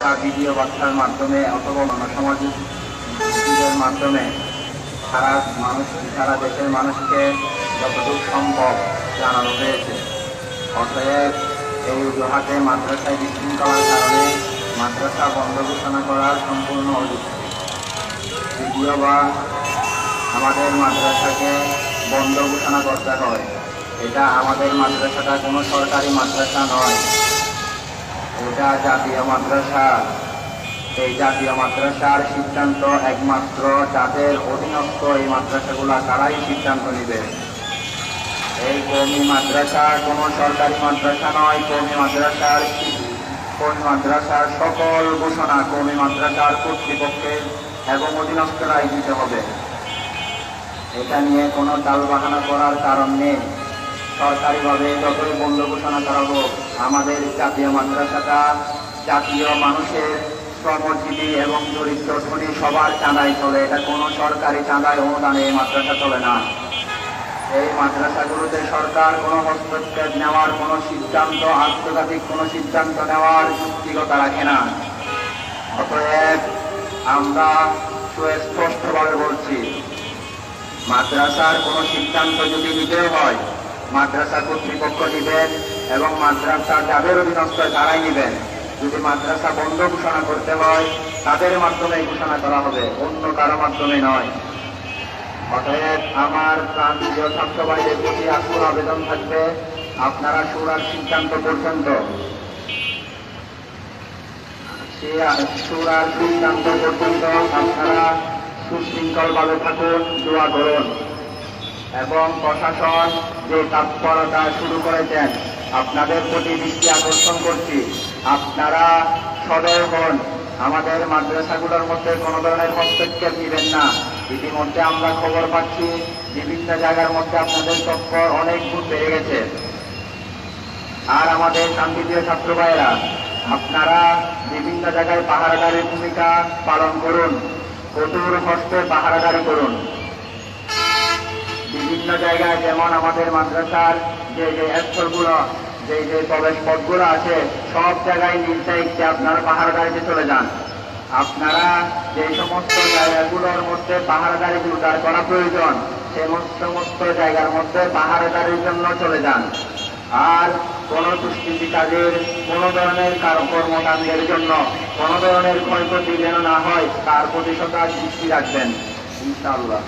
Video বার্তার মাধ্যমে অথবা সামাজিক মাধ্যমে সারা মানুষ, সারা দেশের মানুষকে যতটুকু সম্ভব জানানো হয়েছে। অতএব এই অজুহাতে মাদ্রাসায় বিশৃঙ্খলার কারণে মাদ্রাসা বন্ধ ঘোষণা করার সম্পূর্ণ অযুক্তি বা আমাদের মাদ্রাসাকে বন্ধ ঘোষণা করতে হয়। এটা আমাদের মাদ্রাসাটা কোনো সরকারি মাদ্রাসা নয়। এটা জাতীয় মাদ্রাসা এই জাতীয় মাদ্রাসার সিদ্ধান্ত একমাত্র যাদের অধীনস্থ এই মাদ্রাসাগুলো তারাই সিদ্ধান্ত নেবে। এই কৌমি মাদ্রাসা কোনো সরকারি মাদ্রাসা নয় কৌমি মাদ্রাসার কৌমি মাদ্রাসার সকল ঘোষণা কৌমি মাদ্রাসার কর্তৃপক্ষের এবং অধীনস্থরাই দিতে হবে। এটা নিয়ে কোনো টাল বাহানা করার কারণ নেই। সরকারিভাবে যতই বন্ধ ঘোষণা করা হোক আমাদের জাতীয় মাদ্রাসাটা জাতীয় মানুষের শ্রমজীবী এবং দরিদ্র ধনী সবার চাঁদাই চলে। এটা কোনো সরকারি চাঁদায়, অনুদানে এই মাদ্রাসা চলে না। এই মাদ্রাসাগুলোতে সরকার কোনো হস্তক্ষেপ নেওয়ার, কোনো সিদ্ধান্ত, আন্তর্জাতিক কোনো সিদ্ধান্ত নেওয়ার যুক্তিকতা রাখে না। অতএব আমরা সুস্পষ্টভাবে বলছি, মাদ্রাসার কোনো সিদ্ধান্ত যদি নিতে হয় মাদ্রাসা কর্তৃপক্ষ নিবেন এবং মাদ্রাসা যাদের অধীনস্থ তারাই নিবেন। যদি মাদ্রাসা বন্ধ ঘোষণা করতে হয়, তাদের মাধ্যমে ঘোষণা করা হবে, অন্য কারও মাধ্যমে নয়। অতএব আমার প্রান্তীয় ছাত্র ভাইদের প্রতি আসল আবেদন থাকবে, আপনারা সুরার সিদ্ধান্ত পর্যন্ত সুরার সিদ্ধান্ত পর্যন্ত আপনারা সুশৃঙ্খলভাবে থাকুন, দোয়া করুন। এবং প্রশাসন যে তৎপরতা শুরু করেছেন, আপনাদের প্রতি দৃষ্টি আকর্ষণ করছি। আপনারা সদয় হন। আমাদের মাদ্রাসাগুলোর মধ্যে কোনো ধরনের হস্তক্ষেপ নেবেন না। ইতিমধ্যে আমরা খবর পাচ্ছি, বিভিন্ন জায়গার মধ্যে আপনাদের তৎপর অনেক গুণ বেড়ে গেছে। আর আমাদের শান্তিপ্রিয় ছাত্র ভাইয়েরা, আপনারা বিভিন্ন জায়গায় পাহারাদারের ভূমিকা পালন করুন। কঠোর হস্তে পাহারাদারি করুন। বিভিন্ন জায়গায় যেমন আমাদের মাদ্রাসার যে যে স্থলগুলো, যে যে প্রবেশ পথগুলো আছে, সব জায়গায় নির্ধারিত আপনারা পাহাড়দারিতে চলে যান। আপনারা যে সমস্ত জায়গাগুলোর মধ্যে পাহাড়দারি জোরদার করা প্রয়োজন, সে সমস্ত জায়গার মধ্যে পাহাড়দারির জন্য চলে যান। আর কোন দুষ্কৃতি কাজের কোন ধরনের কারও কর্মকাণ্ডের জন্য, কোন ধরনের ক্ষয়ক্ষতি যেন না হয়, তার প্রতি সদা দৃষ্টি রাখবেন, ইনশাআল্লাহ।